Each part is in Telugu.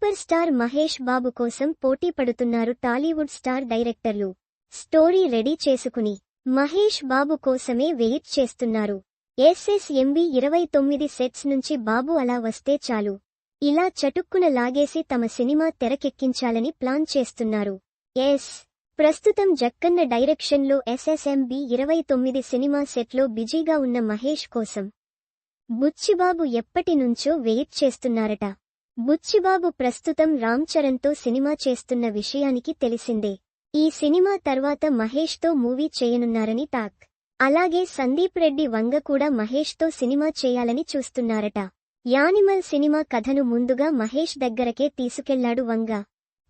సూపర్ స్టార్ మహేష్ బాబు కోసం పోటీ పడుతున్నారు టాలీవుడ్ స్టార్ డైరెక్టర్లు. స్టోరీ రెడీ చేసుకుని మహేష్ బాబు కోసమే వెయిట్ చేస్తున్నారు. ఎస్ఎస్ఎంబి ఇరవై తొమ్మిది సెట్స్ నుంచి బాబు అలా వస్తే చాలు. ఇలా చటుక్కున లాగేసి తమ సినిమా తెరకెక్కించాలని ప్లాన్ చేస్తున్నారు. ఎస్. ప్రస్తుతం జక్కన్న డైరెక్షన్లో ఎస్ఎస్ఎంబి ఇరవై తొమ్మిది సినిమా సెట్లో బిజీగా ఉన్న మహేష్ కోసం బుచ్చిబాబు ఎప్పటినుంచో వెయిట్ చేస్తున్నారట. బుచ్చిబాబు ప్రస్తుతం రామ్ చరణ్తో సినిమా చేస్తున్న విషయానికి తెలిసిందే. ఈ సినిమా తర్వాత మహేష్తో మూవీ చేయనున్నారని టాక్. అలాగే సందీప్ రెడ్డి వంగ కూడా మహేష్తో సినిమా చేయాలని చూస్తున్నారట. యానిమల్ సినిమా కథను ముందుగా మహేష్ దగ్గరకే తీసుకెళ్ళాడు వంగ.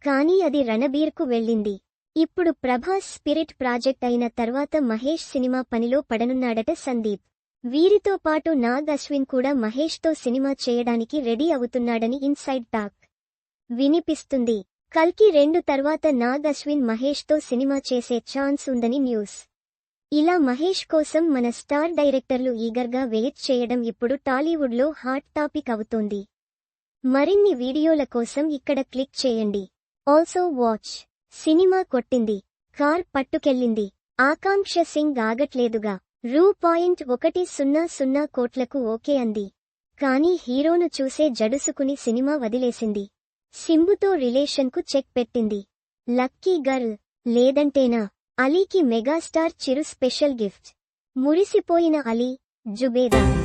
కానీ అది రణబీర్కు వెళ్ళింది. ఇప్పుడు ప్రభాస్ స్పిరిట్ ప్రాజెక్ట్ అయిన తర్వాత మహేష్ సినిమా పనిలో పడనున్నాడట సందీప్. వీరితో పాటు నాగ్ అశ్విన్ కూడా మహేష్తో సినిమా చేయడానికి రెడీ అవుతున్నాడని ఇన్సైడ్ టాక్ వినిపిస్తుంది. కల్కి రెండు తర్వాత నాగ్ అశ్విన్ మహేష్తో సినిమా చేసే ఛాన్స్ ఉందని న్యూస్. ఇలా మహేష్ కోసం మన స్టార్ డైరెక్టర్లు ఈగర్గా వెయిట్ చేయడం ఇప్పుడు టాలీవుడ్లో హాట్ టాపిక్ అవుతోంది. మరిన్ని వీడియోల కోసం ఇక్కడ క్లిక్ చేయండి. Also watch. సినిమా కొట్టింది. కార్ పట్టుకెళ్ళింది. ఆకాంక్ష సింగ్ ఆగట్లేదుగా. రూ పాయింట్ ఒకటి సున్నా సున్నా కోట్లకు ఓకే అంది. కానీ హీరోను చూసే జడుసుకుని సినిమా వదిలేసింది. సింబుతో రిలేషన్కు చెక్ పెట్టింది. లక్కీ గర్ల్ లేదంటేనా? అలీకి మెగాస్టార్ చిరు స్పెషల్ గిఫ్ట్. మురిసిపోయిన అలీ జుబేదా.